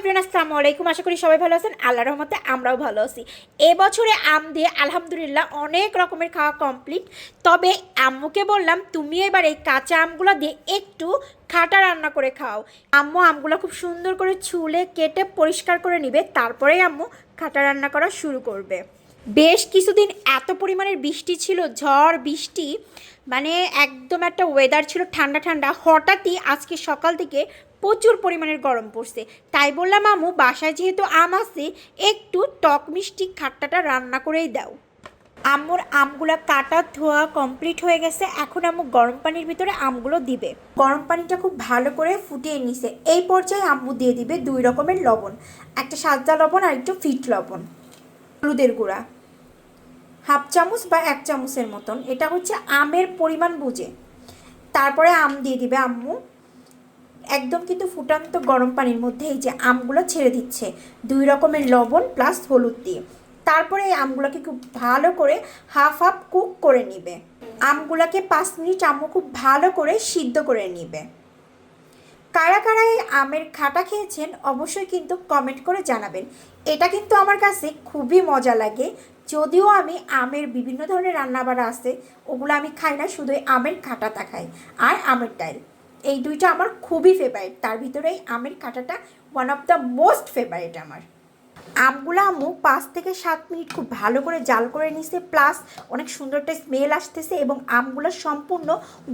Everyone আসসালামু আলাইকুম। আশা করি সবাই ভালো আছেন। আল্লাহ রহমতে আমরাও ভালো আছি। এবছরে আম দিয়ে আলহামদুলিল্লাহ অনেক রকমের খাওয়া কমপ্লিট তবে আম্মুকে বললাম, তুমি এবার এই কাঁচা আমগুলো দিয়ে একটু খাটা রান্না করে খাও। আম্মু আমগুলো খুব সুন্দর করে ছুলে কেটে পরিষ্কার করে নিবে। তারপরেই আম্মু খাটা রান্না করা শুরু করবে। বেশ কিছুদিন এত পরিমাণের বৃষ্টি ছিল, ঝড়, বৃষ্টি মানে একদম একটা ওয়েদার ছিল ঠান্ডা ঠান্ডা। হঠাৎই আজকে সকাল থেকে প্রচুর পরিমাণের গরম পড়ছে। তাই বললাম আমু বাসায় যেহেতু আম আছে, একটু টক মিষ্টি খাট্টাটা রান্না করেই দাও। আম্মুর আমগুলো কাটা ধোয়া কমপ্লিট হয়ে গেছে। এখন আম্মু গরম পানির ভিতরে আমগুলো দিবে। গরম পানিটা খুব ভালো করে ফুটিয়ে নিছে। এই পর্যায়ে আম্মু দিয়ে দিবে দুই রকমের লবণ। একটা সাজা লবণ আর একটু ফিট লবণ। হলুদের গুঁড়া। হাফ চামচ বা এক চামচের মতন। এটা হচ্ছে আমের পরিমাণ বুঝে। তারপরে আম দিয়ে দিবে আম্মু। একদম কিন্তু ফুটান্ত গরম পানির মধ্যে এই যে আমগুলো ছেড়ে দিচ্ছে। দুই রকমের লবণ প্লাস হলুদ দিয়ে। তারপরে এই আমগুলোকে খুব ভালো করে হাফ হাফ কুক করে নিবে। আমগুলোকে পাঁচ মিনিট আম্মু খুব ভালো করে সিদ্ধ করে নিবে। কারা কারা এই আমের খাটা খেয়েছেন অবশ্যই কিন্তু কমেন্ট করে জানাবেন। এটা কিন্তু আমার কাছে খুবই মজা লাগে। যদিও আমি আমের বিভিন্ন ধরনের রান্নাবাড়া আছে, ওগুলো আমি খাই না, শুধু আমের খাটাটা খাই, আর আমের ডাইল এই দুইটা আমার খুবই ফেভারিট তার ভিতরে আমের খাটাটা one of the most favourite আমার। আমগুলো আম্মু পাঁচ থেকে সাত মিনিট খুব ভালো করে জাল করে নিছে প্লাস অনেক সুন্দর একটা স্মেল আসতেছে এবং আমগুলো সম্পূর্ণ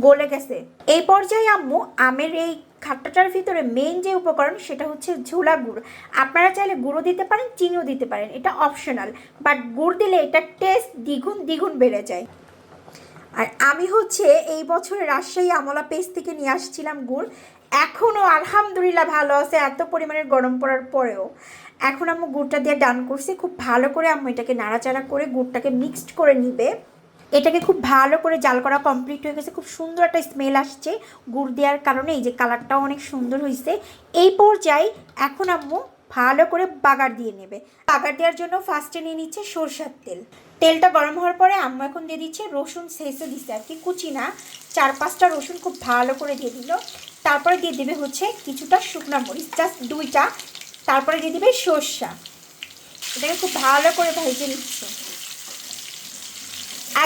গলে গেছে। এই পর্যায়ে আম্মু আমের এই খাট্টাটার ভিতরে মেইন যে উপকরণ সেটা হচ্ছে ঝোলা গুড়। আপনারা চাইলে গুঁড়ো দিতে পারেন, চিনিও দিতে পারেন, এটা অপশনাল বাট গুড় দিলে এটা টেস্ট দ্বিগুণ দ্বিগুণ বেড়ে যায়। আর আমি হচ্ছে এই বছর রাজশাহী আমলা পেস্ট থেকে নিয়ে আসছিলাম গুড়। এখনও আলহামদুলিল্লাহ ভালো আছে, এত পরিমাণের গরম পড়ার পরেও। এখন আম্মু গুড়টা দিয়ে ডান করছি, খুব ভালো করে আম্মু এটাকে নাড়াচাড়া করে গুড়টাকে মিক্সড করে নিবে। এটাকে খুব ভালো করে জাল করা কমপ্লিট হয়ে গেছে, খুব সুন্দর একটা স্মেল আসছে গুড় দেওয়ার কারণে। এই যে কালারটাও অনেক সুন্দর হয়েছে এই পর্যায়ে এখন আম্মু ভালো করে বাগার দিয়ে নেবে। বাগার দেওয়ার জন্য ফার্স্টে নিয়ে নিচ্ছে সরষার তেল। তেলটা গরম হওয়ার পরে আম্মু এখন দিয়ে দিচ্ছে রসুন শেষে দিচ্ছে আর কি, কুচি না। চার পাঁচটা রসুন খুব ভালো করে দিয়ে দিল। তারপরে দিয়ে দেবে হচ্ছে কিছুটা শুকনা মরিচ জাস্ট দুইটা। তারপরে দিয়ে দেবে সর্ষা। এটাকে খুব ভালো করে ভেজে নিচ্ছে।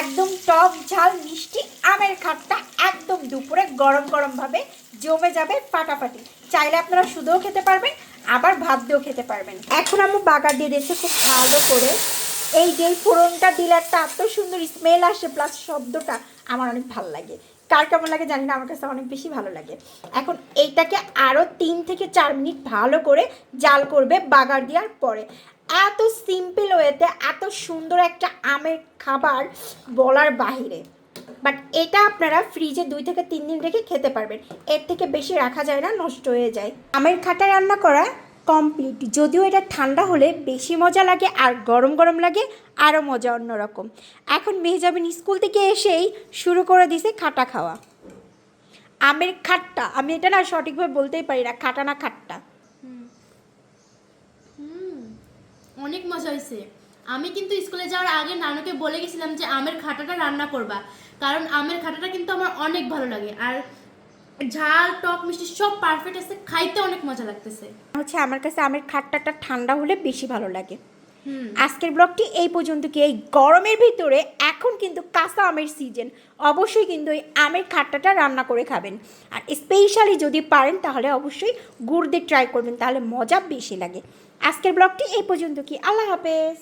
একদম টক ঝাল, মিষ্টি, আমের খাটটা একদম দুপুরে গরম গরমভাবে জমে যাবে ফাটাফাটি। চাইলে আপনারা শুধুও খেতে পারবেন আবার ভাত দিয়েও খেতে পারবেন। এখন আমি বাগার দিয়ে দিয়েছি খুব ভালো করে। এই যে ফোড়নটা দিলে একটা এত সুন্দর স্মেল আসে প্লাস শব্দটা আমার অনেক ভালো লাগে। কার কেমন লাগে জানি না, আমার কাছে অনেক বেশি ভালো লাগে। এখন এইটাকে আরও তিন থেকে চার মিনিট ভালো করে জাল করবে বাগার দেওয়ার পরে। এত সিম্পল ওয়েতে এত সুন্দর একটা আমের খাবার বলার বাহিরে। বাট এটা আপনারা ফ্রিজে দুই থেকে তিন দিন রেখে খেতে পারবেন। এর থেকে বেশি রাখা যায় না, নষ্ট হয়ে যায়। আমের খাটা রান্না করা কমপ্লিট যদিও এটা ঠান্ডা হলে বেশি মজা লাগে আর গরম গরম লাগে আরও মজা অন্যরকম। এখন মেহজাবিন স্কুল থেকে এসেই শুরু করে দিছে খাটা খাওয়া। আমের খাট্টা, আমি এটা না সঠিকভাবে বলতেই পারি না, খাটা না খাট্টা। অনেক মজা হয়েছে আমি কিন্তু স্কুলে যাওয়ার আগে নানুকে বলে গেছিলাম যে আমের খাটাটা রান্না করবা। কারণ আমের খাটাটা কিন্তু আমার অনেক ভালো লাগে। আর ঝাল টক মিষ্টি সব পারফেক্ট আছে খাইতে অনেক মজা লাগতেছে। হচ্ছে আমার কাছে আমের খাট্টাটা ঠান্ডা হলে বেশি ভালো লাগে। আজকের ব্লগটি এই পর্যন্ত কি? এই গরমের ভিতরে এখন কিন্তু কাঁচা আমের সিজন অবশ্যই কিন্তু এই আমের খাট্টাটা রান্না করে খাবেন। আর স্পেশালি যদি পারেন তাহলে অবশ্যই গুড় দিয়ে ট্রাই করবেন তাহলে মজা বেশি লাগে। আজকের ব্লগটি এই পর্যন্ত কি? আল্লাহ হাফেজ।